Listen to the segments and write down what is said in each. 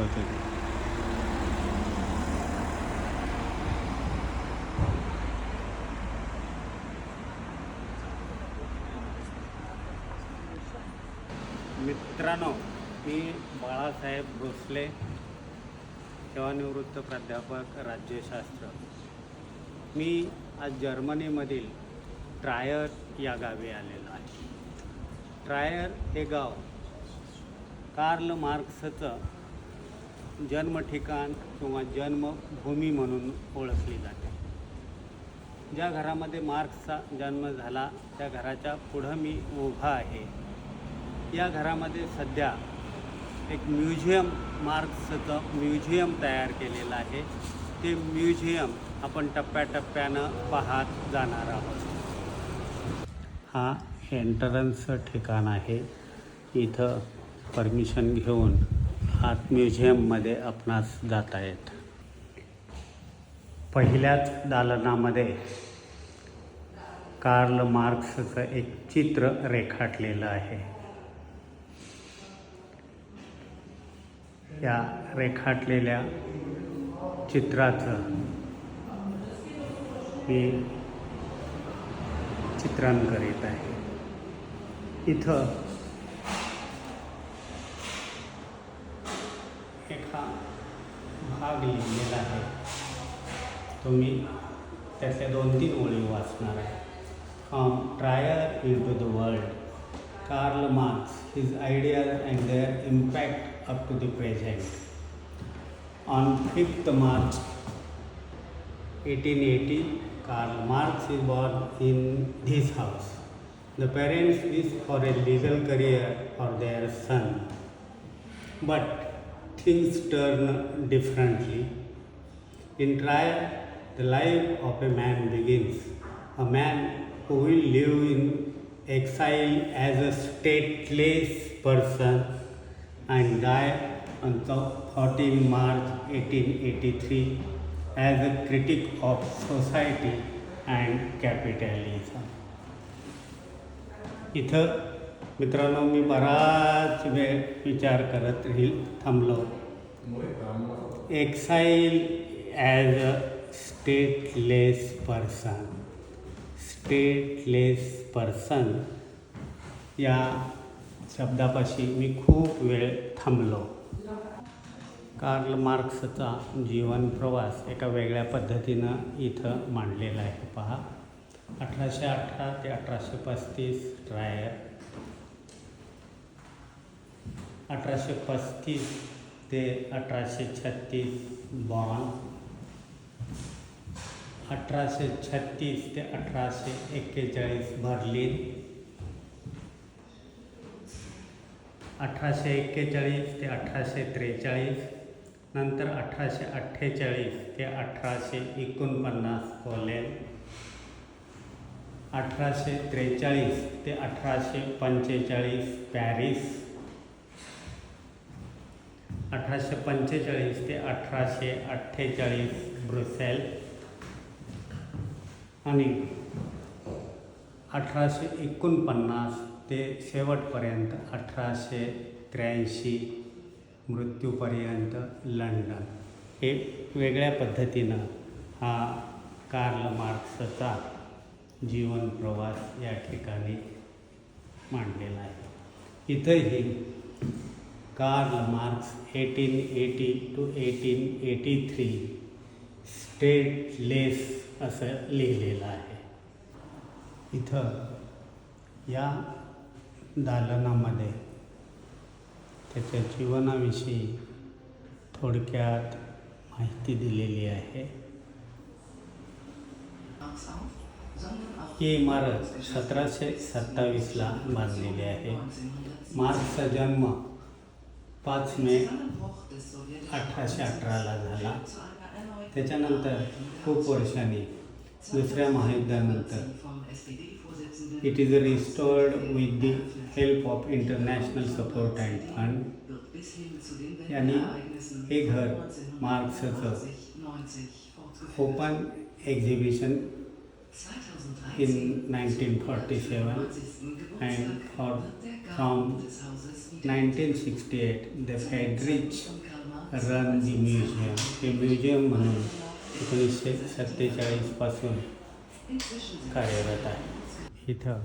दाखवतो मित्रांनो मी बाळासाहेब भोसले सेवानिवृत्त प्राध्यापक राज्यशास्त्र. मी आज जर्मनीमधील ट्रायर या गावी आलेलो आहे. ट्रायर हे गाव कार्ल मार्क्सचं जन्मठिकाण किंवा जन्मभूमी म्हणून ओळखली जाते. ज्या घरामध्ये मार्क्सचा जन्म झाला त्या घराच्या पुढं मी उभा आहे. या घरामध्ये सध्या एक म्युझियम मार्क्सचं म्युझियम तयार केलेलं आहे. ते म्युझियम आपण टप्प्याटप्प्यानं पाहत जाणार आहोत. हा एंट्रन्स ठिकाण आहे. इथं परमिशन घेऊन आत म्युझियममध्ये आपणास जाता येत. पहिल्याच दालनामध्ये कार्ल मार्क्सचं एक चित्र रेखाटलेलं आहे. या रेखाटलेल्या चित्राचं मी चित्रण करीत आहे. इथं एका भाग लिहिलेला आहे. तो मी त्यातल्या दोन तीन ओळी वाचणार आहे. From Trier into the world Karl Marx his ideas and their impact up to the present on fifth March eighteen eighty Karl Marx is born in this house The parents wish for a legal career for their son, but things turn differently. In trial, the life of a man begins. A man who will live in exile as a stateless person and die on the 14 March 1883 as a critic of society and capitalism. इथं मित्रांनो मी बराच वेळ विचार करत राहील थांबलो. Exile as a stateless person stateless person या शब्दापाशी मी खूप वेळ थांबलो. कार्ल मार्क्सचा जीवन प्रवास एका वेगळ्या पद्धतीनं इथं मांडलेला आहे. पहा अठराशे अठरा ते अठराशे पस्तीस ट्रायर अठराशे पस्तीस ते अठराशे छत्तीस बॉन अठराशे छत्तीस ते अठराशे एक्केचाळीस बर्लिन अठराशे एक्केचाळीस ते अठराशे त्रेचाळीस नंतर अठराशे अठ्ठेचाळीस ते अठराशे एकोणपन्नास कोलेन अठराशे त्रेचाळीस ते अठराशे पंचेचाळीस पॅरिस अठराशे पंचेचाळीस ते अठराशे अठ्ठेचाळीस ब्रुसेल. आणि अठराशे एकोणपन्नास ते शेवटपर्यंत अठराशे त्र्याऐंशी मृत्यूपर्यंत लंडन. हे वेगळ्या पद्धतीनं हा कार्ल मार्क्सचा जीवन प्रवास या ठिकाणी मांडलेला आहे. इथंही Karl Marx eighteen eighty to eighteen eighty three stateless असं लिहिलेलं आहे. इथं या दालनामध्ये त्याच्या जीवनाविषयी थोडक्यात माहिती दिलेली आहे. ही इमारत सतराशे सत्तावीसला बांधलेली आहे. मार्क्सचा जन्म पाच मे अठराशे अठराला झाला. त्याच्यानंतर खूप वर्षांनी दुसऱ्या महायुद्धानंतर it is restored with the help of international support and fund यांनी हे घर मार्क्सचं open exhibition in nineteen forty seven and for from 1968 the Friedrich run the museum. हे म्युझियम म्हणून एकोणीसशे सत्तेचाळीसपासून कार्यरत आहे. इथं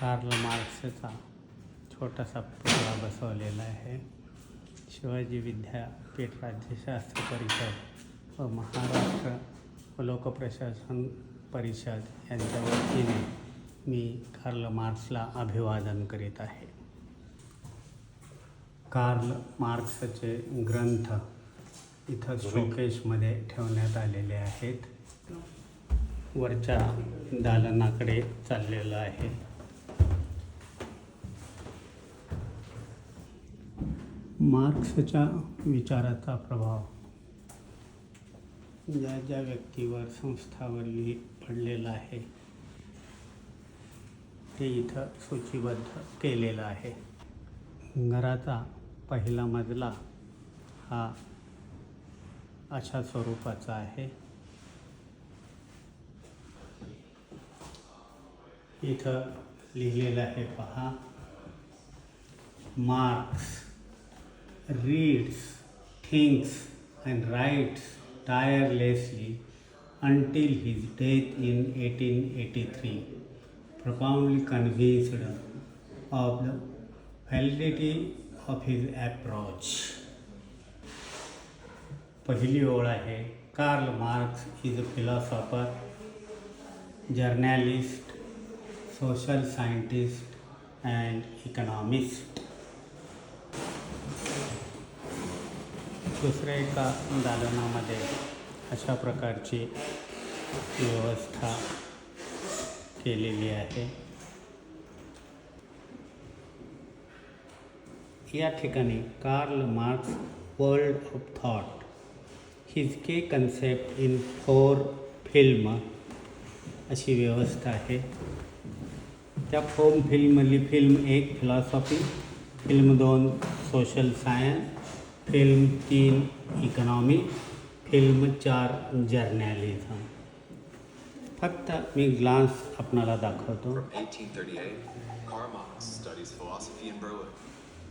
कार्ल मार्क्सचा छोटासा पुतळा बसवलेला आहे. शिवाजी विद्यापीठ राज्यशास्त्र परिषद व महाराष्ट्र लोकप्रशासन परिषद यांच्या वतीने मी कार्ल मार्क्सला अभिवादन करीत आहे. कार्ल मार्क्सचे ग्रंथ इथं शोकेशमध्ये ठेवण्यात आलेले आहेत. वरच्या दालनाकडे चाललेलं आहे. मार्क्सच्या विचाराचा प्रभाव. ज्या ज्या व्यक्तीवर संस्थावर पडलेला आहे ते इथं सूचीबद्ध केलेलं आहे. घराचा पहिला मजला हा अशा स्वरूपाचा आहे. इथं लिहिलेलं आहे पहा. Marx reads things and writes tirelessly until his death in eighteen eighty three profoundly convinced of the validity of his approach पहिली ओळ आहे Karl Marx is a philosopher journalist social scientist and economist दुसऱ्या एका दालनामध्ये अशा प्रकारची व्यवस्था केलेली आहे. या ठिकाणी Karl Marx world of thought हिजके concept in four film अशी व्यवस्था आहे. त्या फोम फिल्ममधली फिल्म एक फिलॉसॉफी फिल्म दोन सोशल सायन्स फिल्म तीन इकॉनॉमी फिल्म चार जर्नॅलिझम. फक्त मी ग्लान्स आपणाला दाखवतो.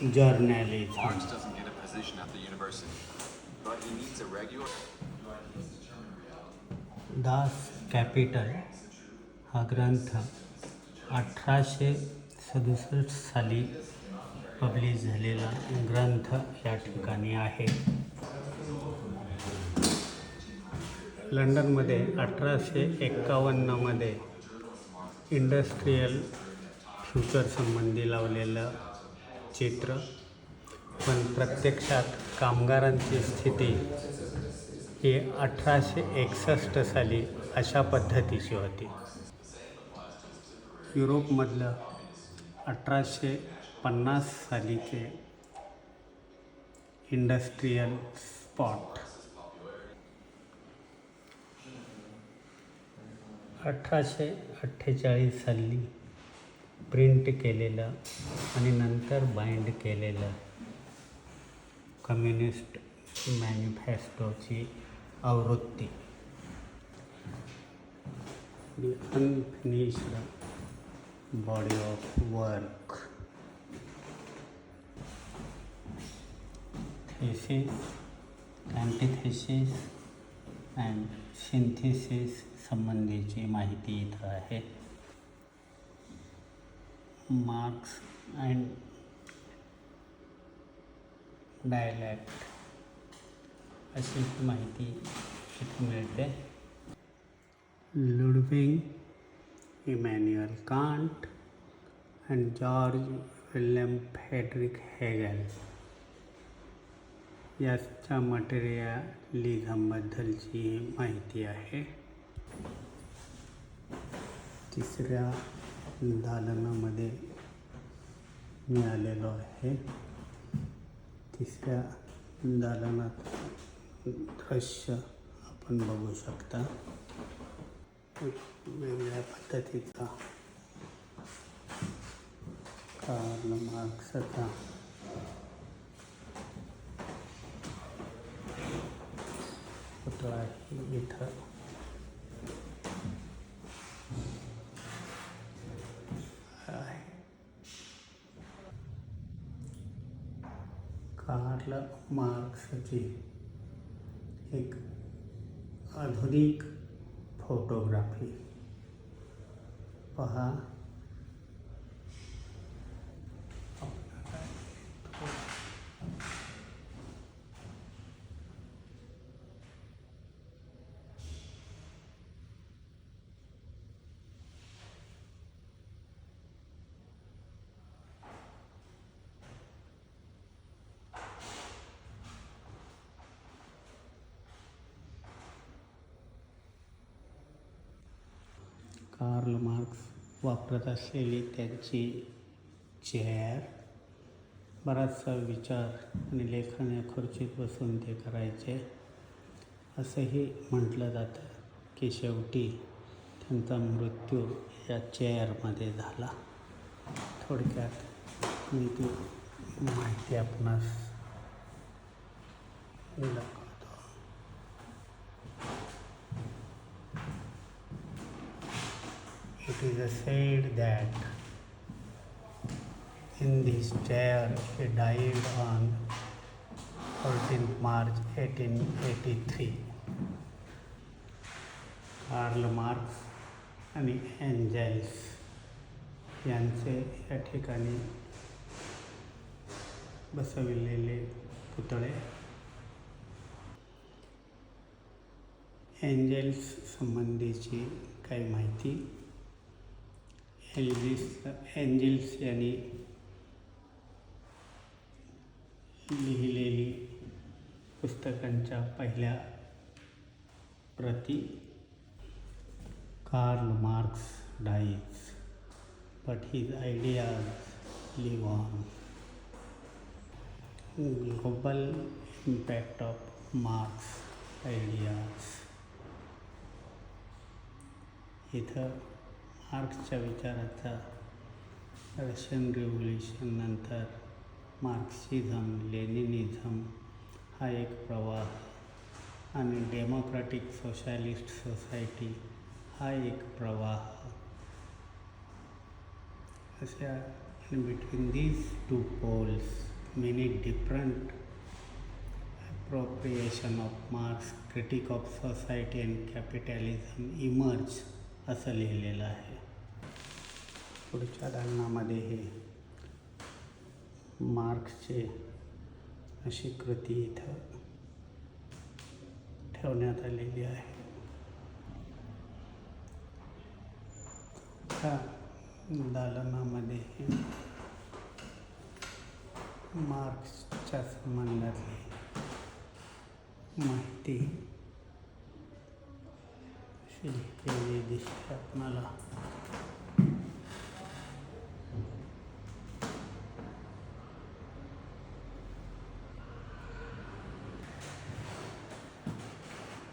Marx doesn't get a position at the university, but he needs a regular Das Kapital हा ग्रंथ अठराशे सदुसष्ट साली पब्लिश झालेला ग्रंथ या ठिकाणी आहे. लंडनमध्ये अठराशे एक्कावन्नमध्ये इंडस्ट्रीयल फ्युचर संबंधी लावलेलं चित्र पण प्रत्यक्षात कामगारांची स्थिती ही अठराशे एकसष्ट साली अशा पद्धतीची होती. युरोपमधलं अठराशे पन्नास सालीचे इंडस्ट्रीयल स्पॉट अठराशे अठ्ठेचाळीस साली प्रिंट केलेलं आणि नंतर बाइंड केलेलं कम्युनिस्ट मॅनिफेस्टोची आवृत्ती. Unfinished body of work thesis antithesis and synthesis संबंधीची माहिती इथं आहे. मार्क्स अँड डायलॅक्ट अशी माहिती इथं मिळते. Ludwig Immanuel Kant and George William Frederick Hegel याच्या मटेरियलिझमबद्दलची माहिती आहे. तिसऱ्या दालनामध्ये मी आलेलो आहे. तिसऱ्या दालनात दृश्य आपण बघू शकता. वेगवेगळ्या पद्धतीचा कार्ल मार्क्सचा पुतळा आहे इथं आहे कार्ल मार्क्सची एक आधुनिक फोटोग्राफी. पहा कार्ल मार्क्स वापरत असलेली त्यांची चेअर बराचसा विचार आणि लेखन या खुर्चीत बसून ते करायचे. असंही म्हटलं जातं की शेवटी त्यांचा मृत्यू या चेअरमध्ये झाला. थोडक्यात मी ती माहिती आपणास It is said that in this chair he died on 14th March 1883. Karl Marx आणि एंजेल्स यांचे या ठिकाणी बसविलेले पुतळे एंजेल्स संबंधीची काही माहिती एल्जिस एंजिल्स यांनी लिहिलेली पुस्तकांच्या पहिल्या प्रती Karl Marx dies but his ideas live on global impact of Marx ideas इथं मार्क्सच्या विचाराचा रशियन रिव्होल्युशन नंतर मार्क्सिझम लेनिनिझम हा एक प्रवाह आणि डेमोक्रॅटिक सोशॅलिस्ट सोसायटी हा एक प्रवाह. अशा between these two poles many different appropriation of Marx critique of society and capitalism emerge असं लिहिलेलं आहे. पुढच्या दालनामध्ये हे मार्क्सचे अशी कृती इथं ठेवण्यात आलेली आहे. त्या दालनामध्ये हे मार्क्सच्या संबंधातली माहिती अशी लिहिलेली दिसते. आपणाला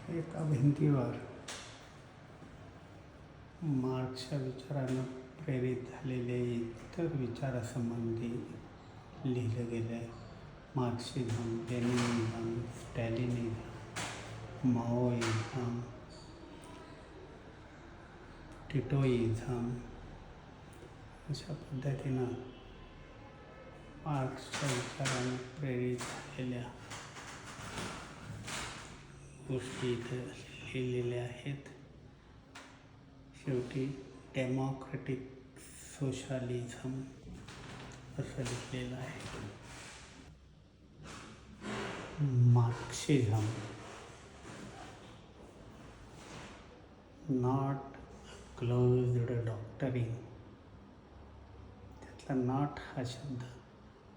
एका भिंतीवर मार्क्सच्या विचारानं प्रेरित झालेले इतर विचारासंबंधी लिहिलं गेलं आहे मार्क्सिझम लेनिनिझम स्टॅलिनिझम माओइझम टिटोइझम अशा पद्धतीनं मार्क्सच्या विचारानं प्रेरित झालेल्या गोष्टी इथं लिहिलेल्या आहेत. शेवटी डेमोक्रॅटिक सोशालिझम असं लिहिलेलं आहे. Marxism not closed doctrine. त्यातला नॉट हा शब्द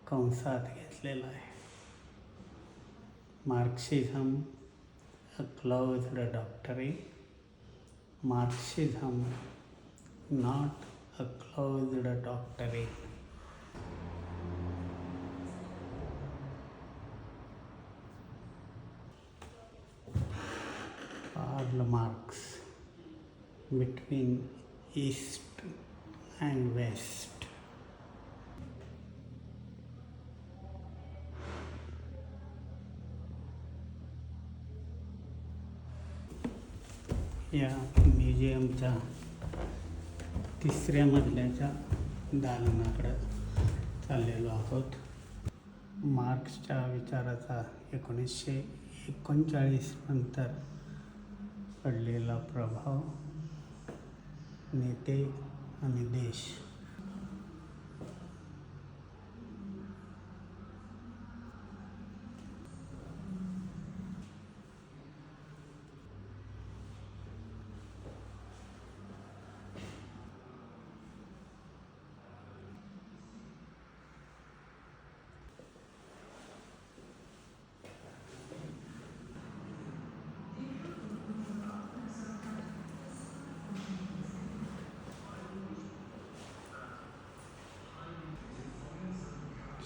कंसात घेतलेला आहे. मार्क्सिझम a clothed doctorate, Marxism, not a clothed doctorate. Karl marks between East and West. या म्युझियमच्या तिसऱ्या मजल्याच्या दालनाकडं चाललेलो आहोत. मार्क्सच्या विचाराचा एकोणीसशे एकोणचाळीस नंतर पडलेला प्रभाव नेते आणि देश.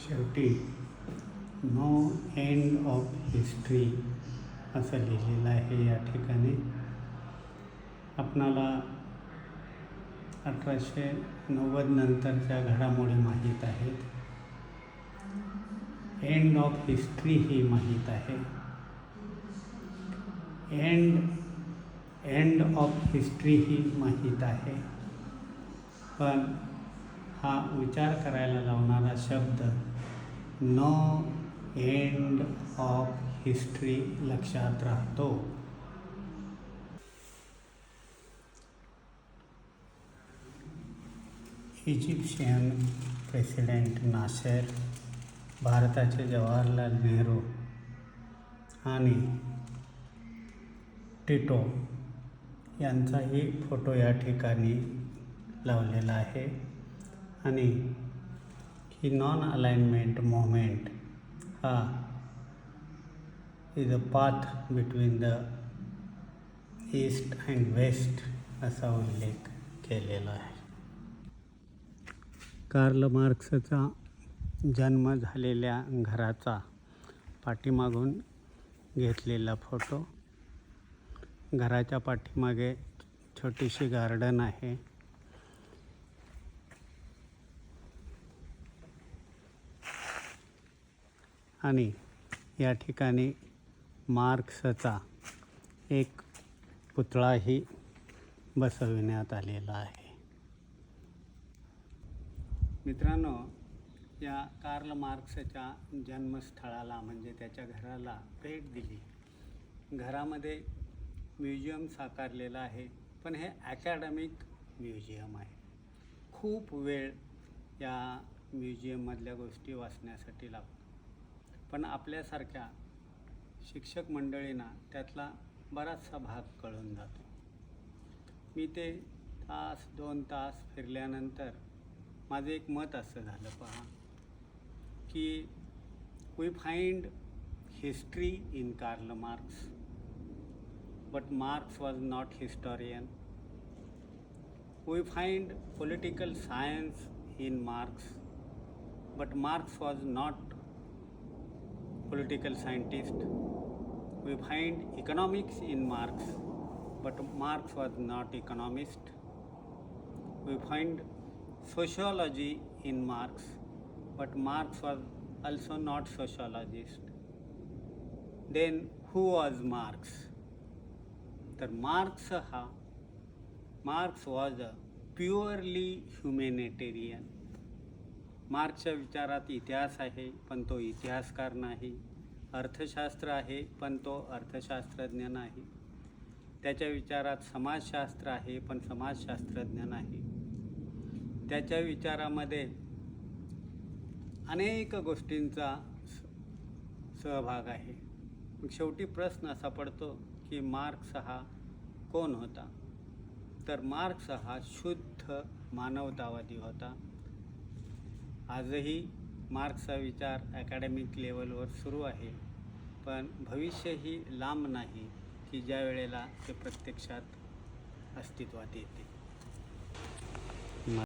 शेवटी नो एंड ऑफ हिस्ट्री असं लिहिलेलं आहे या ठिकाणी. आपणाला अठराशे नव्वद नंतरच्या घडामोडी माहीत आहेत. एंड ऑफ हिस्ट्री ही माहीत आहे. एंड एंड ऑफ हिस्ट्री ही माहीत आहे. पण हा विचार करायला लावणारा शब्द नो एंड ऑफ हिस्ट्री लक्षात राहतो. इजिप्शियन प्रेसिडेंट नासेर भारताचे जवाहरलाल नेहरू आणि टिटो यांचाही फोटो या ठिकाणी लावलेला आहे. आणि ही नॉन अलाइनमेंट मोमेंट हा is a path between the East and West असा उल्लेख केलेला आहे. कार्ल मार्क्सचा जन्म झालेल्या घराचा पाठीमागून घेतलेला फोटो. घराच्या पाठीमागे छोटीशी गार्डन आहे. आणि या ठिकाणी मार्क्सचा एक पुतळाही बसविण्यात आलेला आहे. मित्रांनो या कार्ल मार्क्सच्या जन्मस्थळाला म्हणजे त्याच्या घराला भेट दिली. घरामध्ये म्युझियम साकारलेलं आहे पण हे अकॅडमिक म्युझियम आहे. खूप वेळ या म्युझियममधल्या गोष्टी वाचण्यासाठी लागतो. पण आपल्यासारख्या शिक्षक मंडळींना त्यातला बराचसा भाग कळून जातो. मी ते तास दोन तास फिरल्यानंतर माझं एक मत असं झालं पहा की we find history in Karl Marx but Marx was not historian we find political science in Marx but Marx was not political scientist. We find economics in Marx, but Marx was not economist. We find sociology in Marx, but Marx was also not sociologist. Then who was Marx? The Marx, uh, Marx was a purely humanitarian मार्क्सच्या विचारात इतिहास आहे पण तो इतिहासकार नाही. अर्थशास्त्र आहे पण तो अर्थशास्त्रज्ञ नाही. त्याच्या विचारात समाजशास्त्र आहे पण समाजशास्त्रज्ञ नाही. त्याच्या विचारामध्ये अनेक गोष्टींचा स- सहभाग आहे. मग शेवटी प्रश्न असा पडतो की मार्क्स हा कोण होता? तर मार्क्स हा शुद्ध मानवतावादी होता. आजही मार्क्सचा विचार अकॅडमिक लेवलवर सुरू आहे. पण भविष्य ही लांब नाही की ज्या वेळेला ते प्रत्यक्षात अस्तित्वात येते.